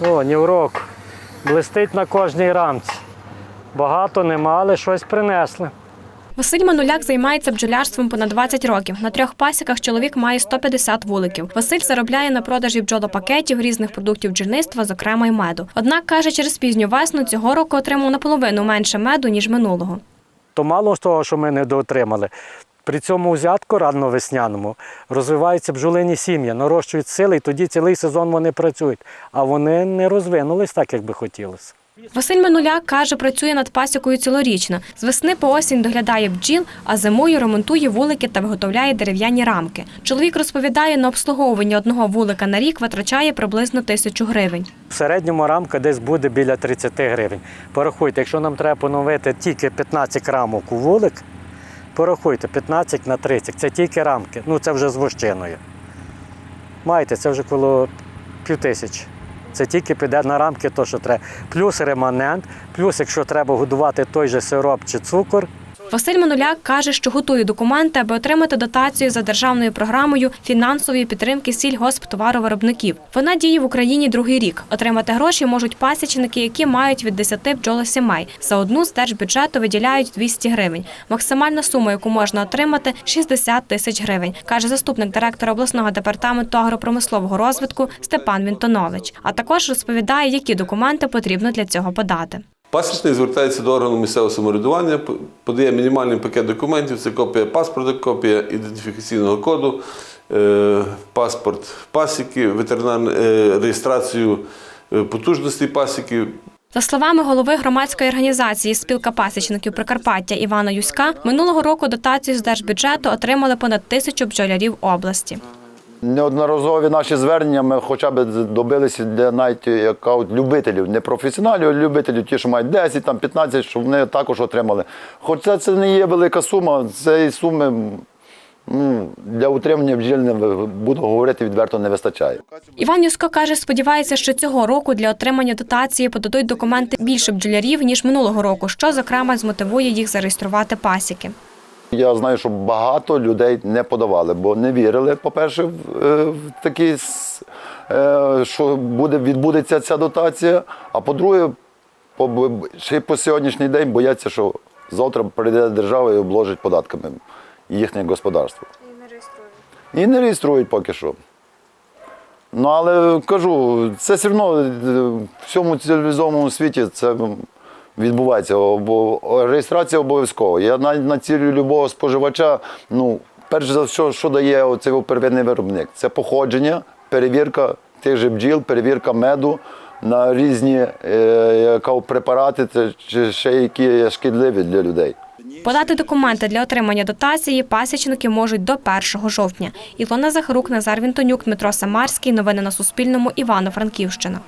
О, ні в року. Блистить на кожній рамці. Багато нема, але щось принесли. Василь Мануляк займається бджолярством понад 20 років. На трьох пасіках чоловік має 150 вуликів. Василь заробляє на продажі бджолопакетів, різних продуктів бджільництва, зокрема й меду. Однак каже, через пізню весну цього року отримав наполовину менше меду ніж минулого. То мало з того, що ми не доотримали. При цьому взятку рано-весняному розвиваються бджолині сім'ї, нарощують сили, і тоді цілий сезон вони працюють. А вони не розвинулись так, як би хотілося. Василь Мануляк каже, працює над пасікою цілорічно. З весни по осінь доглядає бджіл, а зимою ремонтує вулики та виготовляє дерев'яні рамки. Чоловік розповідає, на обслуговування одного вулика на рік витрачає приблизно тисячу гривень. В середньому рамка десь буде біля 30 гривень. Порахуйте, якщо нам треба поновити тільки 15 рамок у вулик, порахуйте 15 на 30. Це тільки рамки. Ну це вже з вощиною. Маєте, це вже коло пів тисяч. Це тільки піде на рамки, то що треба. Плюс реманент, плюс, якщо треба годувати той же сироп чи цукор, Василь Мануляк каже, що готує документи, аби отримати дотацію за державною програмою фінансової підтримки сільгосптоваровиробників. Вона діє в Україні другий рік. Отримати гроші можуть пасічники, які мають від 10 бджолосімей. За одну з держбюджету виділяють 200 гривень. Максимальна сума, яку можна отримати, 60 тисяч гривень, каже заступник директора обласного департаменту агропромислового розвитку Степан Вінтонович. А також розповідає, які документи потрібно для цього подати. Пасічник звертається до органу місцевого самоврядування, подає мінімальний пакет документів. Це копія паспорта, копія ідентифікаційного коду, е, паспорт пасіки, ветеринарну е, реєстрацію е, потужностей пасіки, За словами голови громадської організації Спілка пасічників Прикарпаття Івана Юська, минулого року дотацію з держбюджету отримали понад тисячу бджолярів області. Неодноразові наші звернення ми хоча б добилися для навіть як любителів, не професіоналів, а любителів, ті, що мають 10, там, 15, щоб вони також отримали. Хоча це не є велика сума, цієї суми ну, для утримання бджільни, буду говорити, відверто не вистачає. Іван Юсько каже, сподівається, що цього року для отримання дотації подадуть документи більше бджолярів ніж минулого року, що зокрема змотивує їх зареєструвати пасіки. Я знаю, що багато людей не подавали, бо не вірили, по-перше, в, е, такі, е, що буде, відбудеться ця дотація. А по-друге, по, ще по сьогоднішній день бояться, що завтра прийде держава і обложить податками їхнє господарство. І не реєструють. І не реєструють поки що. Ну, але кажу, це все одно е, в всьому цивілізованому світі це відбувається. Реєстрація обов'язкова. Я навіть націлюю любого споживача. Ну, перш за все, що дає оцей первинний виробник? Це походження, перевірка тих же бджіл, перевірка меду на різні е, препарати чи ще які шкідливі для людей. Подати документи для отримання дотації пасічники можуть до 1 жовтня. Ілона Захарук, Назар Вінтонюк, Дмитро Самарський. Новини на Суспільному. Івано-Франківщина.